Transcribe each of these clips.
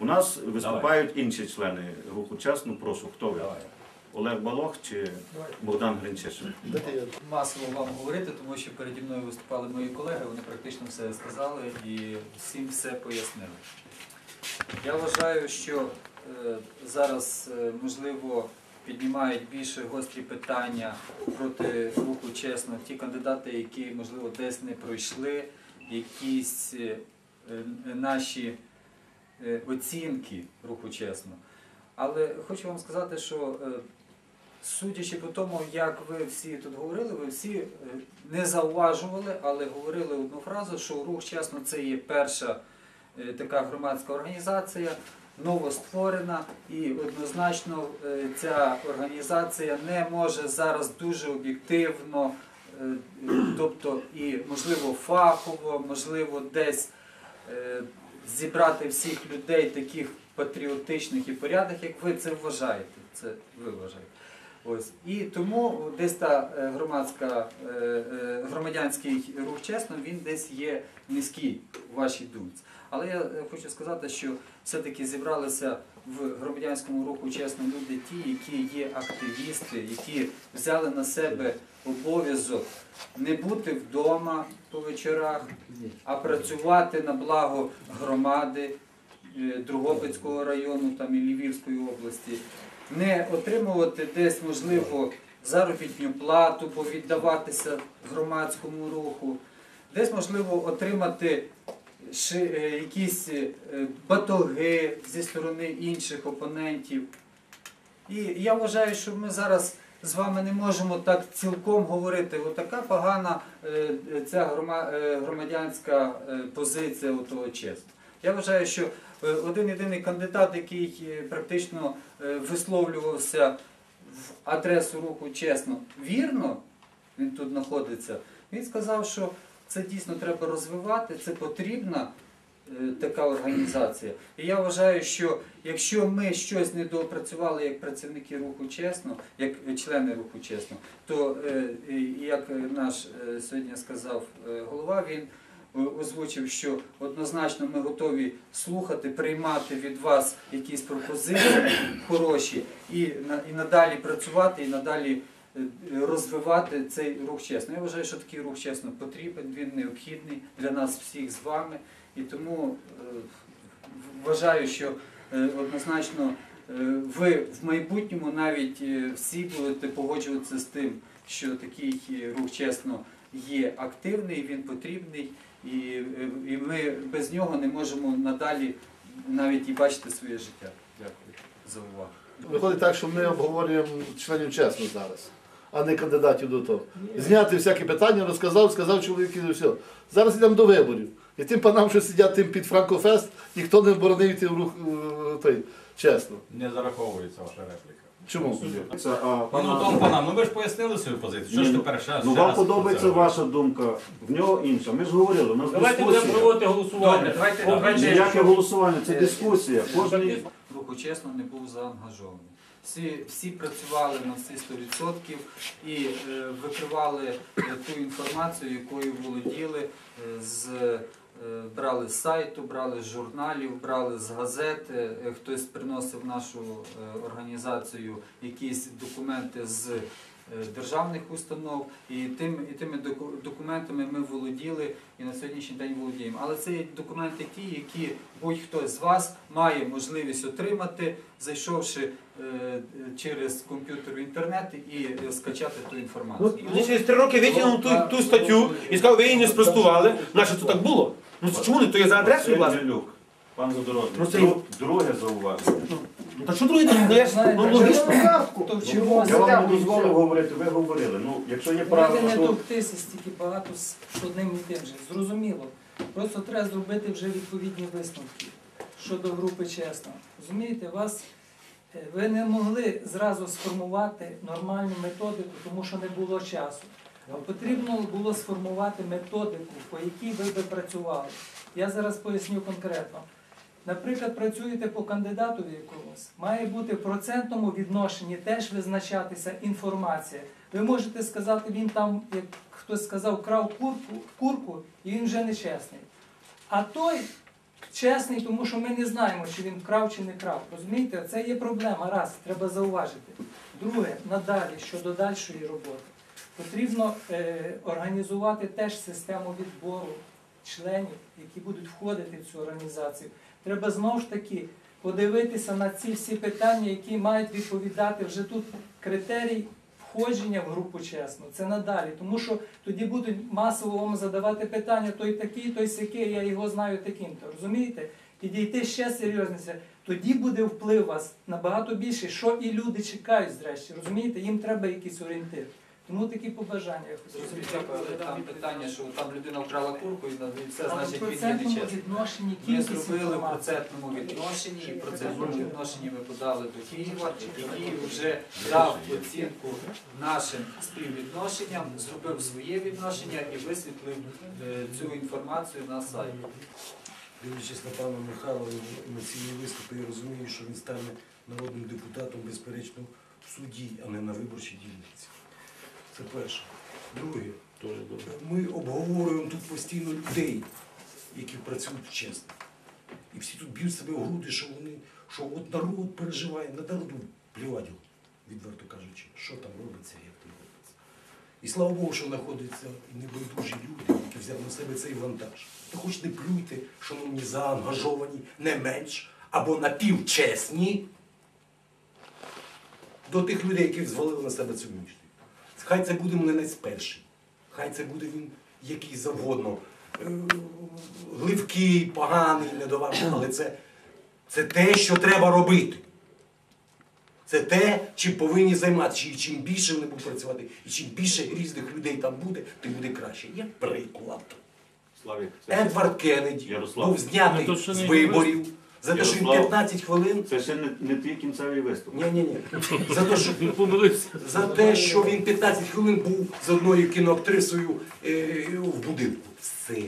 У нас виступають інші члени руху чесно. Прошу, хто ви? Давай. Олег Балох чи Богдан Гринчишин? масово вам говорити, тому що переді мною виступали мої колеги, вони практично все сказали і всім все пояснили. Я вважаю, що е, зараз, е, можливо, піднімають більше гострі питання проти руху чесно. Ті кандидати, які, можливо, десь не пройшли, якісь е, наші оцінки руху чесно. Але хочу вам сказати, що е, Судячи по тому, як ви всі тут говорили, ви всі е, не зауважували, але говорили одну фразу, що рух чесно це є перша е, така громадська організація, новостворена, і однозначно е, ця організація не може зараз дуже об'єктивно, е, е, тобто і можливо фахово, можливо, десь е, зібрати всіх людей таких патріотичних і порядних, як ви це вважаєте. Це ви вважаєте. Ось і тому десь та е, громадська е, е, громадянський рух чесно він десь є низький у вашій думці. Але я хочу сказати, що все-таки зібралися в громадянському руху чесно люди, ті, які є активісти, які взяли на себе обов'язок не бути вдома по вечорах, а працювати на благо громади Другобицького району там, і Львівської області не отримувати десь, можливо, заробітну плату, бо віддаватися громадському руху, десь, можливо, отримати е, якісь е, батоги зі сторони інших опонентів. І я вважаю, що ми зараз з вами не можемо так цілком говорити. Отака погана е, ця громадянська позиція у того чесно. Я вважаю, що один єдиний кандидат, який е, практично е, висловлювався в адресу руху чесно, вірно, він тут знаходиться, він сказав, що це дійсно треба розвивати, це потрібна е, така організація. І я вважаю, що якщо ми щось не доопрацювали як працівники руху чесно, як члени руху чесно, то е, як наш е, сьогодні сказав е, голова, він е, озвучив, що однозначно ми готові слухати, приймати від вас якісь пропозиції хороші і, і надалі працювати, і надалі е, розвивати цей рух чесно. Я вважаю, що такий рух чесно потрібен, він необхідний для нас всіх з вами. І тому е, вважаю, що е, однозначно е, ви в майбутньому навіть е, всі будете погоджуватися з тим, що такий е, рух чесно є активний, він потрібний, і, і ми без нього не можемо надалі навіть і бачити своє життя. Дякую за увагу. Виходить так, що ми обговорюємо членів чесно зараз, а не кандидатів до того. Зняти всякі питання, розказав, сказав чоловік і все. Зараз йдемо до виборів. І тим панам, що сидять тим під Франкофест, ніхто не боронив йти в рух е, той, чесно. Не зараховується ваша репліка. Чому? Це, а, Ну, пана- панам, ну ви ж пояснили свою позицію. Що Ні, ж ну, тепер ще? Ну ще вам раз подобається це ваша думка, в нього інша. Ми ж говорили, у нас Давайте будемо дискусія. проводити голосування. Добре, давайте- По давайте- бюджету. Ніяке голосування, це дискусія. Кожний руху чесно не був заангажований. Всі, всі працювали на всі 100% і е, викривали е, ту інформацію, якою володіли е, з. е, Брали з сайту, брали з журналів, брали з газет. е, Хтось приносив в нашу е, організацію якісь документи з е, державних установ, і тим і тими доку- документами ми володіли і на сьогоднішній день володіємо. Але це є документи ті, які будь-хто з вас має можливість отримати, зайшовши е, через комп'ютер в інтернет і е, скачати ту інформацію. Ну, через три роки витягнув ту, ту статтю і сказав, ви її не спростували. Наше то так було. Ну чому не? То є за адресою, власне. Жилюк, пан Задорожний. Ну, це- Друг- Друге зауваження. Ну та що друге? Ну, я ж- ну, логічно. То в Я вам не дозволив говорити, ви говорили. Ну, якщо є Давайте правило, не то стільки багато з одним і тим же. Зрозуміло. Просто треба зробити вже відповідні висновки щодо групи чесно. Розумієте, вас е, ви не могли зразу сформувати нормальну методику, тому що не було часу. Потрібно було сформувати методику, по якій ви би працювали. Я зараз поясню конкретно. Наприклад, працюєте по кандидатові якомусь, має бути в процентному відношенні теж визначатися інформація. Ви можете сказати, він там, як хтось сказав, крав курку, курку, і він вже нечесний. А той чесний, тому що ми не знаємо, чи він вкрав чи не крав. Розумієте, це є проблема. Раз, треба зауважити. Друге, надалі щодо дальшої роботи. Потрібно е, організувати теж систему відбору членів, які будуть входити в цю організацію. Треба знову ж таки подивитися на ці всі питання, які мають відповідати вже тут критерій входження в групу чесно. Це надалі. Тому що тоді будуть масово вам задавати питання, той такий, той сякий, я його знаю таким-то. Розумієте? Підійти ще серйозніше. Тоді буде вплив вас набагато більше, що і люди чекають зрешті. Розумієте, їм треба якийсь орієнтир. Тому такі побажання я хочу Зрозуміло, але там питання, що там людина вкрала курку і на- це значить він є процентному Ми зробили в процентному відношенні, і в процентному відношенні ми подали до Києва, і Київ вже дав оцінку нашим співвідношенням, зробив своє відношення і висвітлив е, цю інформацію на сайті. Дивлячись на пана Михайла емоційні виступи, я розумію, що він стане народним депутатом, безперечно, в суді, а не на виборчій дільниці. Це перше. Друге, ми обговорюємо тут постійно людей, які працюють чесно. І всі тут б'ють себе в груди, що вони, що от народ переживає, на народу плівать, відверто кажучи, що там робиться, як там робиться. І слава Богу, що знаходяться небайдужі люди, які взяли на себе цей вантаж. Та хоч не плюйте, шановні заангажовані, не менш або напівчесні до тих людей, які звалили на себе цю мічту. Хай це буде млинець перший, хай це буде він який завгодно, е, гливкий, поганий, недоважний, але це, це те, що треба робити. Це те, чим повинні займатися. І чим більше вони будуть працювати, і чим більше різних людей там буде, тим буде краще. Як приклад. Славік, це, Едвард Кеннеді Ярослав. був знятий Ну, з виборів за те, що він Ярослав. 15 хвилин. це ще не, не твій кінцевий виступ. Ні, ні, ні. За те, що помилився. за те, що він 15 хвилин був з одною кіноактрисою е, в будинку. Все.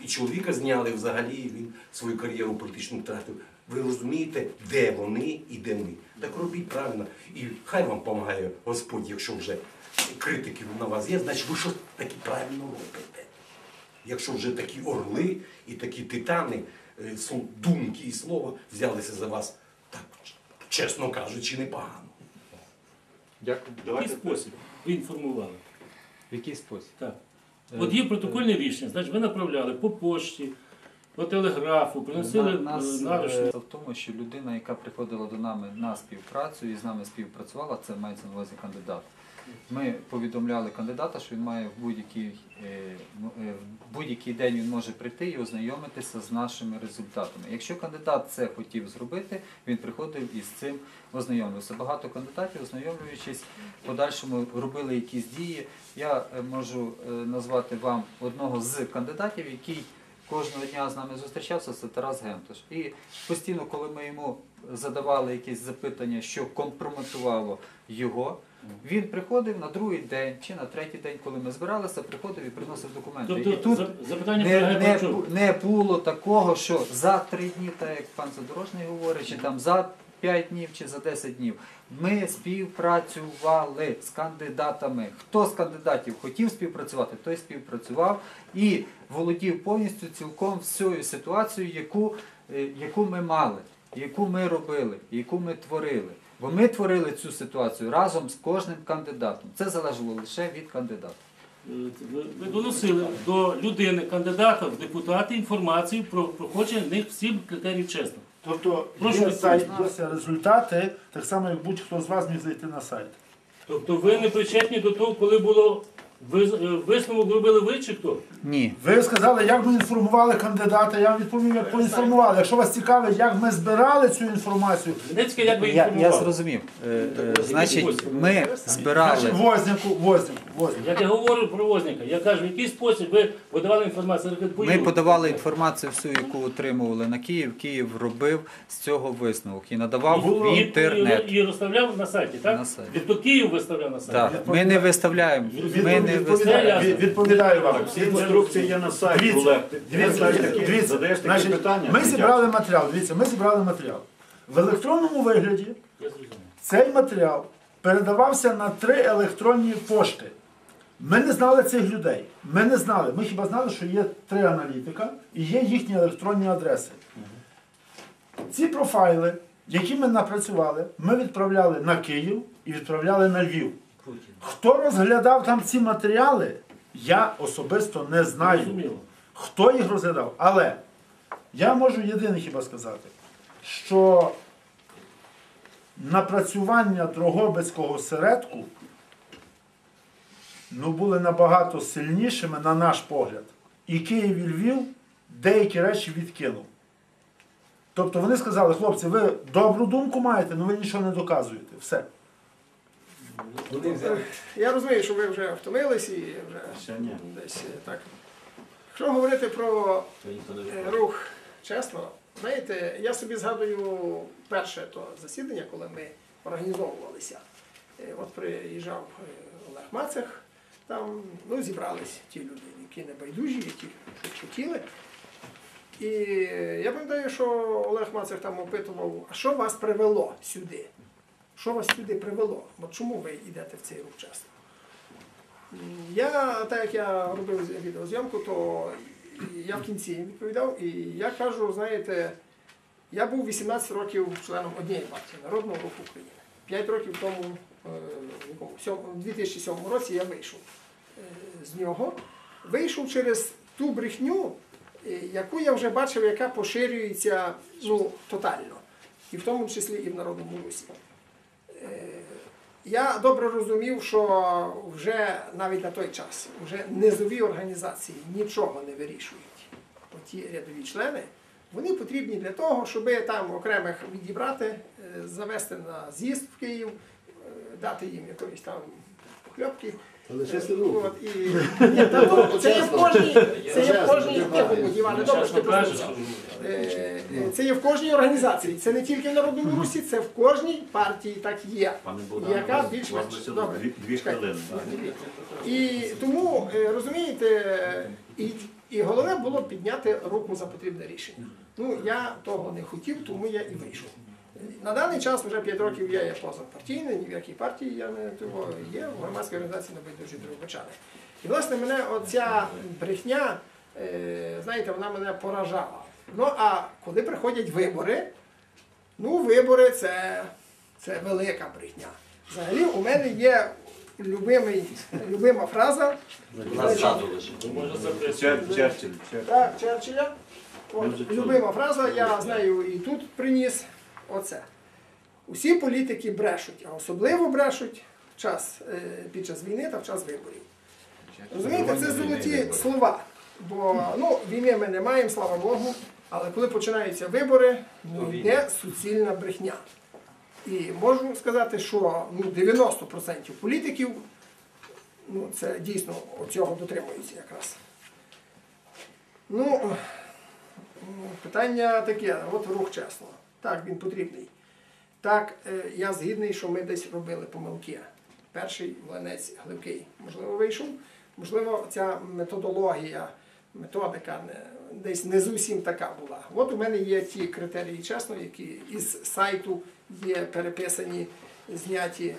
І чоловіка зняли взагалі, і він свою кар'єру політичну втратив. Ви розумієте, де вони і де ми. Так робіть правильно. І хай вам допомагає Господь, якщо вже критики на вас є, значить ви що таки правильно робите. Якщо вже такі орли і такі титани думки і слова взялися за вас, так, чесно кажучи, непогано. Дякую. В який спосіб ви інформували? В який спосіб? Так. От є протокольне рішення, значить ви направляли по пошті, по телеграфу, приносили На- нас, е, е, в тому, що людина, яка приходила до нами на співпрацю і з нами співпрацювала, це мається на увазі кандидат. Ми повідомляли кандидата, що він має в будь-який, е, е, будь-який день він може прийти і ознайомитися з нашими результатами. Якщо кандидат це хотів зробити, він приходив і з цим ознайомився. Багато кандидатів, ознайомлюючись, подальшому робили якісь дії. Я е, можу назвати вам одного з кандидатів, який кожного дня з нами зустрічався, це Тарас Гемтош. І постійно, коли ми йому задавали якісь запитання, що компрометувало його, він приходив на другий день чи на третій день, коли ми збиралися, приходив і приносив документи. і Тобто тут запитання не, не, бу- не було такого, що за три дні, так як пан Задорожний говорить, чи там за 5 днів, чи за 10 днів. Ми співпрацювали з кандидатами. Хто з кандидатів хотів співпрацювати, той співпрацював і володів повністю цілком всією ситуацією, яку, е, яку ми мали, яку ми робили, яку ми творили. Бо ми творили цю ситуацію разом з кожним кандидатом. Це залежало лише від кандидата. Ви доносили до людини, кандидата в депутати інформацію про проходження них всіх критеріїв чесно. Тобто є, сайт, є результати, так само як будь-хто з вас міг зайти на сайт. Тобто ви не причетні до того, коли було виз- е, висновок робили ви чи хто? Ні. Ви сказали, як ми інформували кандидата, я вам відповім, як поінформували. Якщо вас цікавить, як ми збирали цю інформацію, Не як ви Я, я зрозумів. Е, е, Значить, ми збирали. значить, вознику, вознику, вознику. Як я говорю про возника, я кажу, в який спосіб ви подавали інформацію? Я кажу, Ми подавали інформацію всю, яку отримували на Київ. Київ робив з цього висновок і надавав в І- інтернет. І, і розставляв на сайті, так? На сайті. Тобто Київ виставляв на сайті. Так, ми не виставляємо. Ми не Відповідаю, від- відповідаю вам. Всі інструкції є на сайті. Дивіться, Олег. Дивіться, Задаєш такі- дивіться, задаєш такі значить, питання. ми зібрали матеріал. Дивіться, ми зібрали матеріал. В електронному вигляді цей матеріал передавався на три електронні пошти. Ми не знали цих людей. Ми не знали. Ми хіба знали, що є три аналітика і є їхні електронні адреси. Ці профайли, які ми напрацювали, ми відправляли на Київ і відправляли на Львів. Хто розглядав там ці матеріали, я особисто не знаю. Хто їх розглядав? Але я можу єдине хіба сказати, що напрацювання Дрогобицького середку ну, були набагато сильнішими, на наш погляд. І Київ і Львів деякі речі відкинув. Тобто вони сказали, хлопці, ви добру думку маєте, але ви нічого не доказуєте. Все. Вони взяли. Я розумію, що ви вже втомились і вже Ще ні. десь е, так. Якщо говорити про е, рух чесно, знаєте, я собі згадую перше то засідання, коли ми організовувалися. Е, От приїжджав е, Олег Мацех, там ну, зібрались ті люди, які не байдужі, ті, що хотіли. І я пам'ятаю, що Олег Мацех там опитував, а що вас привело сюди? Що вас сюди привело? От чому ви йдете в цей рух чесно? Я, так як я робив відеозйомку, то я в кінці відповідав, і я кажу, знаєте, я був 18 років членом однієї партії Народного руху України. 5 років тому, е, в якому, сьом- у 2007 році я вийшов е, з нього. Вийшов через ту брехню, е, яку я вже бачив, яка поширюється ну, тотально, і в тому числі і в Народному русі. Я добре розумів, що вже навіть на той час вже низові організації нічого не вирішують. Оті рядові члени, вони потрібні для того, щоб там окремих відібрати, е, завести на з'їзд в Київ, е, дати їм якоїсь там похльопки. Але ще руку. От, і... Ні, та ну, це є в кожній, це є в кожній, тихо, Іване, добре, що ти Чесно кажучи. Е, е, Це є в кожній організації. Це не тільки в Народному Русі, це в кожній партії так є. Пане Богдане, Яка вас- більш-менш вас лишилось добре. дві, дві Чекайте. хвилини. І тому, е, розумієте, і, і головне було підняти руку за потрібне рішення. Ну, я того не хотів, тому я і вийшов. На даний час вже 5 років я є позапартійний, ні в якій партії я не того є, в громадській організації небайдужі Дрогобичани. І власне мене оця брехня, е, знаєте, вона мене поражала. Ну а коли приходять вибори, ну вибори це, це велика брехня. Взагалі у мене є любимий, любима фраза так, Черчилля. От, любима фраза, я знаю і тут приніс. Оце. Усі політики брешуть, а особливо брешуть в час, е, під час війни та в час виборів. Розумієте, це золоті слова. Бо ну, війни ми не маємо, слава Богу. Але коли починаються вибори, ну, йде суцільна брехня. І можу сказати, що ну, 90% політиків ну, це дійсно цього дотримуються якраз. Ну, питання таке, от рух чесно. Так, він потрібний. Так, е, я згідний, що ми десь робили помилки. Перший млинець гливкий, можливо, вийшов. Можливо, ця методологія, методика десь не зовсім така була. От у мене є ті критерії чесно, які із сайту є переписані, зняті,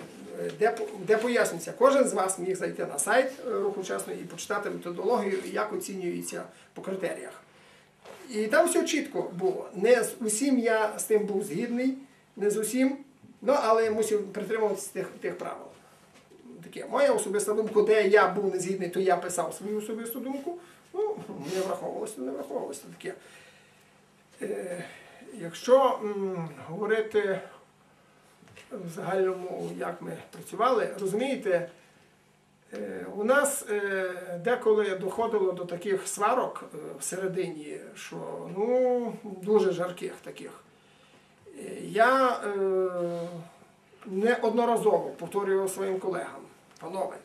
де, де пояснюється. Кожен з вас міг зайти на сайт е, руху чесно і почитати методологію, як оцінюється по критеріях. І там все чітко було. Не з усім я з тим був згідний, не з усім, ну, але я мусив притримуватися тих, тих правил. Таке, моя особиста думка, де я був не згідний, то я писав свою особисту думку. Ну, не враховувалося, не враховувалося таке. Е, якщо м, говорити в загальному, як ми працювали, розумієте, У нас е, деколи доходило до таких сварок е, всередині, що ну, дуже жарких таких. Е, Я е, неодноразово повторював своїм колегам, панове,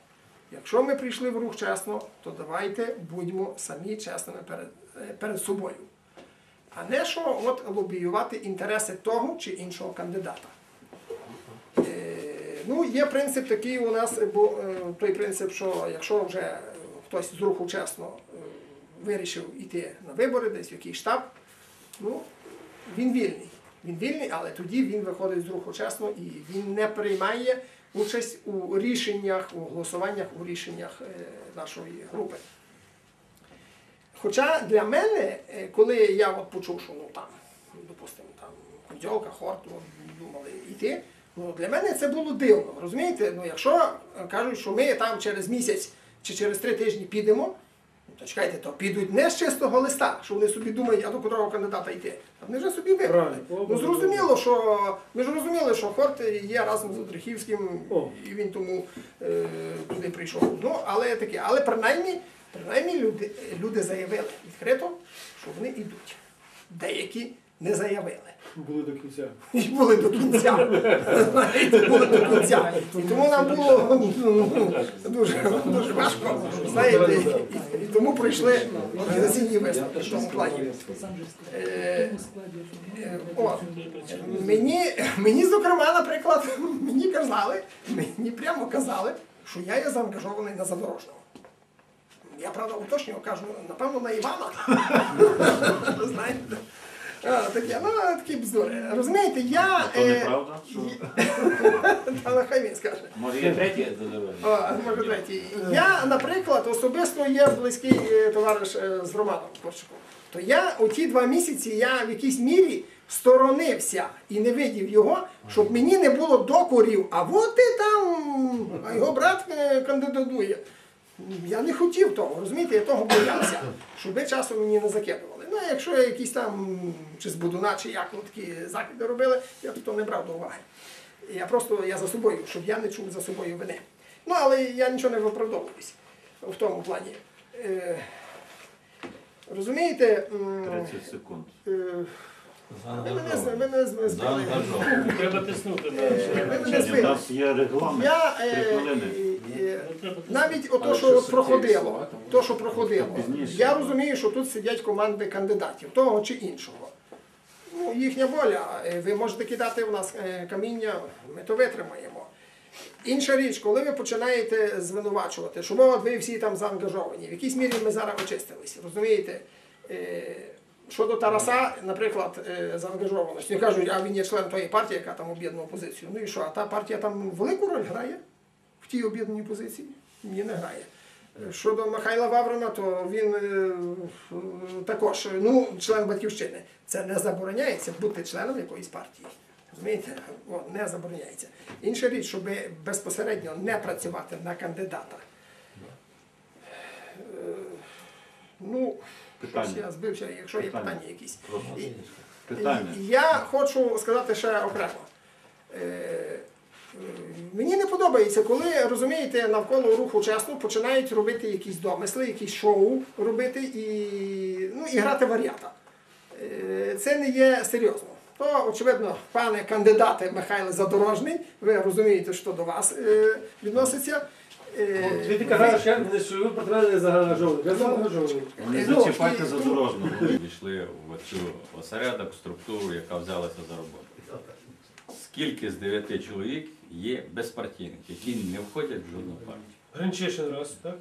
якщо ми прийшли в рух чесно, то давайте будьмо самі чесними перед, е, перед собою. А не що от лобіювати інтереси того чи іншого кандидата. Е, Ну, є принцип такий у нас, бо е, той принцип, що якщо вже е, хтось з руху чесно е, вирішив йти на вибори, десь в якийсь штаб, ну, він вільний. Він вільний, але тоді він виходить з руху чесно і він не приймає участь у рішеннях, у голосуваннях, у рішеннях е, нашої групи. Хоча для мене, е, коли я от почув, що ну там, допустимо, там Кудзьолка, Хорт думали йти, ну для мене це було дивно. Розумієте? Ну, якщо е, кажуть, що ми там через місяць чи через три тижні підемо, ну, то чекайте, то підуть не з чистого листа, що вони собі думають, а до котрого кандидата йти. А вони вже собі вибрали. Ну зрозуміло, що ми ж розуміли, що Хорт є разом з Одрихівським, і він тому е, туди прийшов. Ну, але таке, але принаймні, принаймні люди, люди заявили відкрито, що вони йдуть. Деякі не заявили. Були до кінця. І були до кінця. Знаєте, були до кінця. І тому нам було ну, дуже, дуже важко. Знаєте, і, тому пройшли організаційні висновки в тому плані. Е, е, о, мені, мені, зокрема, наприклад, мені казали, мені прямо казали, що я є заангажований на задорожнього. Я правда уточнював, кажу, напевно, на Івана. Знаєте. А, таке, ну, такі бздури. Розумієте, я. То е, неправда, що Та нехай він скаже. Марія третя задавала. О, може третій. Я, наприклад, особисто є близький е, товариш е, з Романом Корчаком. То я у ті два місяці я в якійсь мірі сторонився і не видів його, щоб мені не було докорів. А от ти там, а його брат е, кандидатує. Я не хотів того, розумієте, я того боявся, щоб ви часом мені не закидували. Ну, якщо я якісь там, чи з Будуна, чи як ну, такі закиди робили, я то не брав до уваги. Я просто я за собою, щоб я не чув за собою вини. Ну, але я нічого не виправдовуюсь в тому плані. Е, розумієте, м, 30 секунд. е, ви мене, з- ви мене з- збили. Треба тиснути на ви мене збили. є регламент. Я Три хвилини. Е, навіть ото, що проходило, то, що проходило, я розумію, що тут сидять команди кандидатів, того чи іншого. Ну, їхня воля. Е, Ви можете кидати в нас е, каміння, ми то витримаємо. Інша річ, коли ви починаєте звинувачувати, що от ви всі там заангажовані, в якійсь мірі ми зараз очистилися, розумієте? Е, Щодо Тараса, наприклад, заангажованості, кажуть, а він є член тої партії, яка там об'єднує опозицію. Ну і що, а та партія там велику роль грає в тій об'єднаній позиції? Ні, не грає. Е, Щодо Михайла Ваврона, то він е, е, також ну, член батьківщини. Це не забороняється бути членом якоїсь партії. Розумієте? О, не забороняється. Інша річ, щоб безпосередньо не працювати на кандидата. Ну, щось я збився, якщо є Питання. питання якісь. Питання. я хочу сказати ще окремо. Мені не подобається, коли розумієте, навколо руху чесно починають робити якісь домисли, якісь шоу робити і, ну, і грати варіата. Е, Це не є серйозно. То, очевидно, пане кандидате Михайло Задорожний, ви розумієте, що до вас е, відноситься. Е, Ти ти кажеш, що ви потрапили заангажовані. Я заангажований. Не ну, зачіпайте задорожного. Війшли в цю осередок, структуру, яка взялася за роботу. Скільки з дев'яти чоловік є безпартійних, які не входять в жодну партію? Гринчишин раз, так?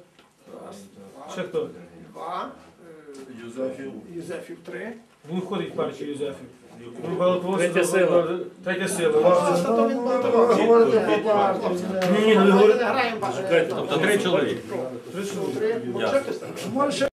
раз, Ще хто? два, е, Юзефів. Юзефів три. Він входить в партію Юзефів. Він балотувався Третя сила. Третя сила. Та то він Говорите. Ні, ну, ви говорите- не граємо. Тобто три чоловіки. Три чоловіки. Ясно. Може,